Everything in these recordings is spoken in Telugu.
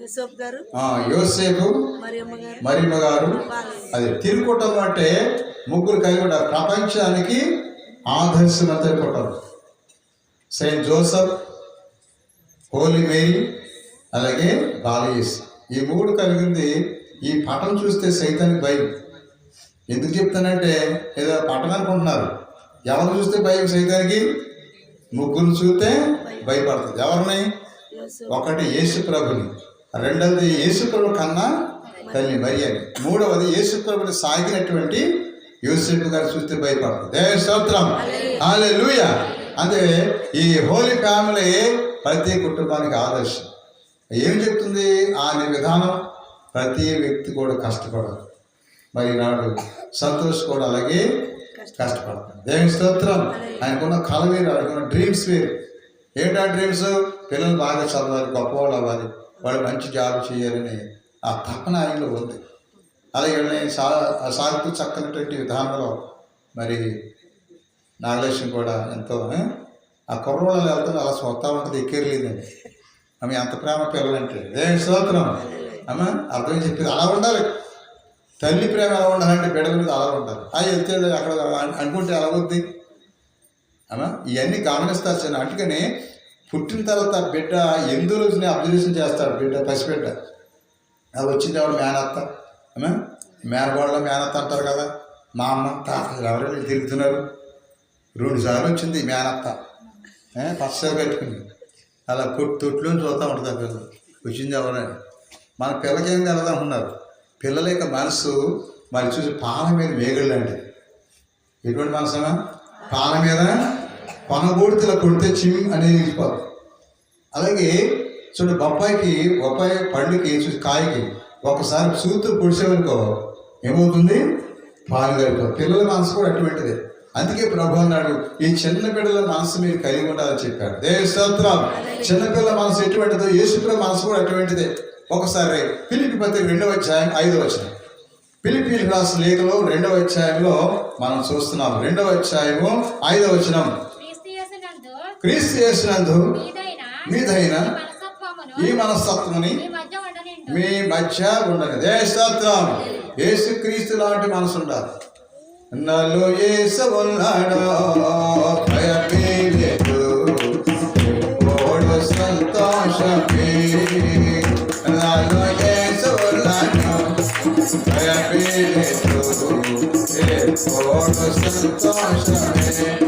యూసఫ్ గారు ఆ, యోసేపు మరియమ్మ గారు అది తిరుకుటం అంటే ముగ్గురు కలిగి ఉంటారు. ప్రపంచానికి ఆదర్శవంత కుటుంబం సెయింట్ జోసఫ్ హోలీ మేరీ అలాగే బాలయేస్ ఈ మూడు కలిగింది ఈ పటం చూస్తే సైతానికి భయం. ఎందుకు చెప్తానంటే ఏదో పటం అనుకుంటున్నారు. ఎవరు చూస్తే భయం సైతానికి? ముగ్గురు చూస్తే భయపడుతుంది ఎవరిని? ఒకటి యేసు ప్రభుని. రెండవది యేసు ప్రభు కన్నా తల్లి మరియని మూడవది యేసు ప్రభుని సాగినటువంటి యూసెఫ్ గారు చూస్తే భయపడుతుంది దేవ స్తోత్రం. హల్లెలూయ. అంటే ఈ హోలీ ఫ్యామిలీ ప్రతి కుటుంబానికి ఆదర్శం. ఏం చెప్తుంది? ఆయన విధానం ప్రతి వ్యక్తి కూడా కష్టపడాలి. మరి నాడు సంతోష్ కూడా అలాగే కష్టపడతాడు. దేవుని స్తోత్రం. ఆయనకున్న కళ వేరు ఆయనకున్న డ్రీమ్స్ వేరు. ఏంటా డ్రీమ్స్ పిల్లలు బాగా చదవాలి గొప్పవాళ్ళు అవ్వాలి. వాళ్ళు మంచి జాబ్ చేయాలని ఆ తపన ఆయనలో ఉంది. అలాగే సా సాగుతూ చక్కనటువంటి విధానంలో మరి నాగలక్ష్మి కూడా ఎంతో ఆ, కుర్రోళ్ళు వెళ్తుంది అలా స్వతా ఉంటుంది ఎక్కేరలేదండి. ఆమె అంత ప్రేమ పిల్లలంటే. దేవుని స్తోత్రం. అమ్మ అర్థం చెప్పేది? అలా ఉండాలి. తల్లి ప్రేమ ఎలా ఉండాలంటే బిడ్డల మీద అలా ఉండాలి. ఆ వెళ్తే అక్కడ అనుకుంటే అలా వద్ది అమ్మ ఇవన్నీ గమనిస్తారు చిన్న. అందుకని పుట్టిన తర్వాత బిడ్డ ఎందు రోజునే అబ్జర్వేషన్ చేస్తాడు బిడ్డ పసిబిడ్డ. అది వచ్చింది ఎవడు? మేనత్త. మేనగోడలో మేనత్త అంటారు కదా మా అమ్మ తాతలు ఎవరైనా తిరుగుతున్నారు. రెండు సార్లు వచ్చింది మేనత్త. ఏ, పెట్టుకుని అలా కొట్టు తొట్లో చూస్తూ ఉంటుంది పిల్లలు వచ్చింది ఎవరైనా మన పిల్లకి ఏం కలదనుకున్నారు పిల్లల యొక్క మనసు మరి చూసి పాల మీద మేగళ్ళండి ఎటువంటి మనసునా పాల మీద కొనగూడితల కొడితే చిమ్ అనేది వెళ్ళిపోతుంది అలాగే చూడు బొప్పాయికి బొప్పాయి పండుకి చూసి కాయకి ఒకసారి సూతు పొడిసేవనుకో ఏమవుతుంది? పాలు కలిపి పిల్లల మనసు కూడా అటువంటిదే. అందుకే ప్రభు అన్నాడు ఈ చిన్న బిడ్డల మనసు మీరు కలిగి ఉండాలని చెప్పాడు. దేవ స్తోత్రం. చిన్న పిల్లల మనసు ఎటువంటిదో యేసుప్ర మనసు కూడా అటువంటిదే. ఒకసారి పిలిపి పత్రిక రెండవ అధ్యాయం ఐదవ వచనం. పిలిపి రాసిన లేఖలో రెండవ అధ్యాయంలో మనం చూస్తున్నాం. రెండవ అధ్యాయము ఐదవ వచనం. క్రీస్తు చేసినందు మీదైన ఈ మనస్తత్వమును మీ మధ్య ఉండదు దేశత్వం యేసు క్రీస్తు లాంటి మనసు ఉండాలి. నన్ను యేసు ఉన్నాడు భయపడలేదు ఓడు సంతోషమే. నన్ను యేసు ఉన్నాడు భయపడలేదు ఓడు సంతోషమే.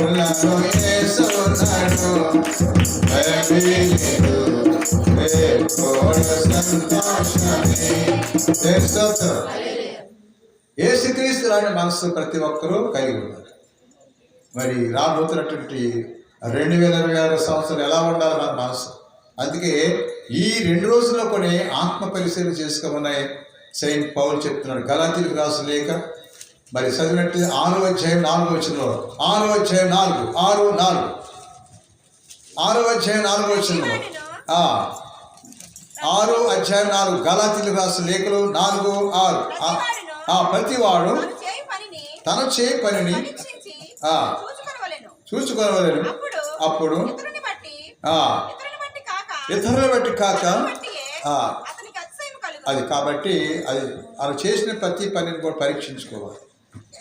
నన్ను చేసుకున్నాడు ఏసుక్రీస్తు లాంటి మనసు ప్రతి ఒక్కరూ కలిగి ఉన్నారు మరి రాబోతున్నటువంటి రెండు వేల ఇరవై ఆరు సంవత్సరం ఎలా ఉండాలి మన మనసు అందుకే ఈ రెండు రోజుల్లో కొన్ని ఆత్మ పరిశీలన చేసుకోమని సెయింట్ పౌల్ చెప్తున్నాడు. గలాతీలకు రాసు లేక మరి చదివినట్టు ఆరో అధ్యాయం నాలుగో వచ్చిన ఆరో అధ్యాయం నాలుగు ఆరు నాలుగు. ఆరో అధ్యాయం నాలుగో వచ్చిన ఆరో అధ్యాయం నాలుగు గలాతీలు రాసిన లేఖలు నాలుగు ఆరు. ఆ- ప్రతివాడు తాను చేయి పనిని. చూసుకోవలేను అప్పుడు ఇతరుల బట్టి కాక అది కాబట్టి అది అలా చేసిన ప్రతి పనిని కూడా పరీక్షించుకోవాలి.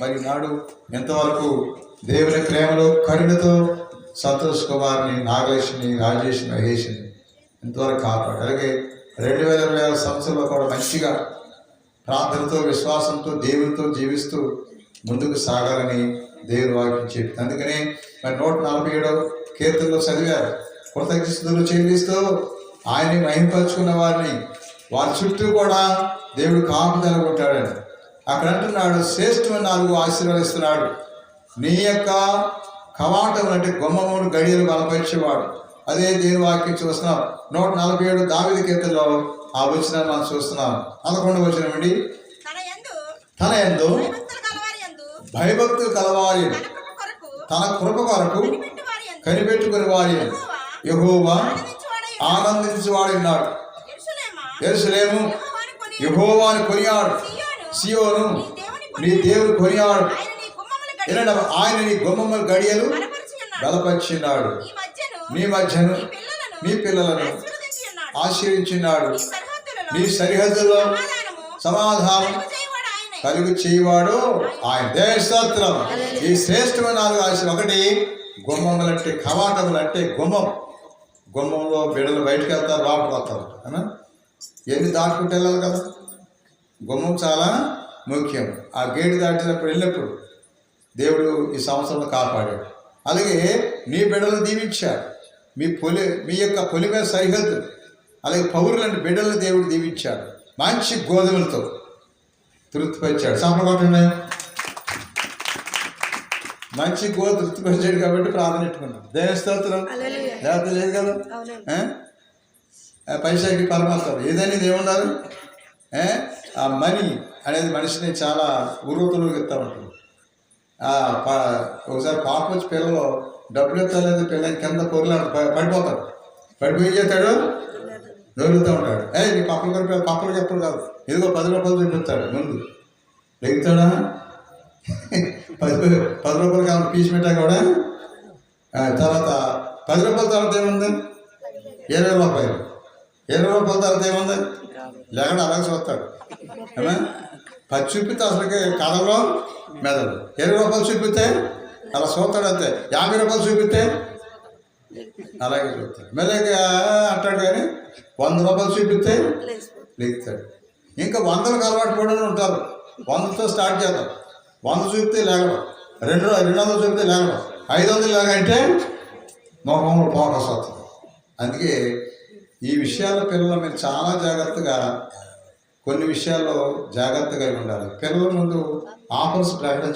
మరి నాడు ఎంతవరకు దేవుని ప్రేమలో కరుణతో సంతోష్ కుమార్ని నాగేష్ని రాజేష్ మహేష్ని ఎంతవరకు కాపాడు అలాగే రెండు వేల ఇరవై ఆరు సంవత్సరంలో కూడా మంచిగా ప్రార్థనతో విశ్వాసంతో దేవునితో జీవిస్తూ ముందుకు సాగాలని దేవుని వాక్యం చెప్పి అందుకనే మరి నూట నలభై ఏడవ కీర్తనలో చదివారు కృతజ్ఞతలు చెల్లిస్తూ ఆయన్ని మహింపరుచుకున్న వారిని వారి చుట్టూ కూడా దేవుడు కాపుదల ఉంటాడని. అక్కడ అంటున్నాడు శ్రేష్టమైన నాలుగు ఆశీర్వదిస్తున్నాడు నీ యొక్క కవాటం అంటే గుమ్మమును గడియలు బలపరిచేవాడు. అదే దేవుని వాక్యం చూస్తున్నాం. నూట నలభై ఏడు దావిది కీర్తనలో ఆ వచనాన్ని మనం చూస్తున్నాం. పదకొండు వచనం అండి. తన ఎందు భయభక్తులు కలవారి తన కృప కొరకు కనిపెట్టుకుని వారి యెహోవా ఆనందించువాడై యెహోవాను కొని యహోవాని కొనియాడు. సీయోను నీ దేవుడు కొనియాడు. ఆయన నీ గుమ్మముల గడియలు బలపరిచినాడు. నీ మధ్యను నీ పిల్లలను ఆశీర్వించినాడు నీ సరిహద్దులో సమాధానం కలుగు చేయవాడు ఆయనే. దేవస్తోత్రం ఈ శ్రేష్టమైన నాలుగు ఆశ ఒకటి గుమ్మములు అంటే కవాటములు అంటే గుమ్మం. గుమ్మంలో బిడలు బయటకు వెళ్తారు లోపలికి వస్తారు. ఎన్ని దాటుకుంటూ వెళ్ళాలి కదా? గుమ్మం చాలా ముఖ్యం. ఆ గేటు దాటినప్పుడు వెళ్ళినప్పుడు దేవుడు ఈ సంవత్సరంలో కాపాడాడు. అలాగే నీ బిడ్డలను దీవించాడు. మీ పొలి మీ యొక్క పొలిమే సరిహద్దు అలాగే పౌరులను బిడ్డలను దేవుడు దీవించాడు. మంచి గోధుమలతో తృప్తిపరిచాడు. సంపకొట్టండి మంచి గోధుమ తృప్తిపరిచాడు కాబట్టి ప్రార్థన పెట్టుకున్నాం. దేవస్తోత్రం దేవత లేదు కదా? పైసాకి పరమాత్మ ఏదైనా ఏ? ఆ మనీ అనేది మనిషిని చాలా ఉరుతులు ఎత్తా ఉంటుంది. ఒకసారి పాప వచ్చి పిల్లలు డబ్బులు ఎత్తలేదు పిల్ల కింద పొరలాడు పడిపోతాడు పడిపోయి చేస్తాడు? దొరుకుతూ ఉంటాడు. ఏ నీ పప్పులు కొరిపి పప్పులకి ఎప్పుడు కాదు. ఏదో పది రూపాయలు చూపిస్తాడు ముందు. లెగుతాడా? పది పది రూపాయలు కావాలి పీస్ పెట్టా కూడా. తర్వాత పది రూపాయల తర్వాత ఏముంది? ఇరవై రూపాయలు. ఇరవై రూపాయల తర్వాత ఏముంది? లేకుండా అలాగే చూస్తాడు. ఏమా? పది చూపితే అసలుకి కథలో మెదడు. ఇరవై రూపాయలు చూపితే అలా చూస్తాడు అంతే. యాభై రూపాయలు చూపితే అలాగే చూస్తాడు. మెదక్ అంటాడు కానీ వంద రూపాయలు చూపితే లేస్తాడు. ఇంకా వందలకు అలవాటు పడి ఉంటారు. వందతో స్టార్ట్ చేద్దాం. వంద చూపితే లేగడం. రెండు రెండు వందలు చూపితే లేగడం. ఐదు వందలు లేగంటే మొహంలో ఫోకస్ వస్తుంది. అందుకే ఈ విషయాల పిల్లలు మీరు చాలా జాగ్రత్తగా కొన్ని విషయాల్లో జాగ్రత్తగా ఉండాలి. పిల్లల ముందు ఆఫర్స్ ప్రకటించ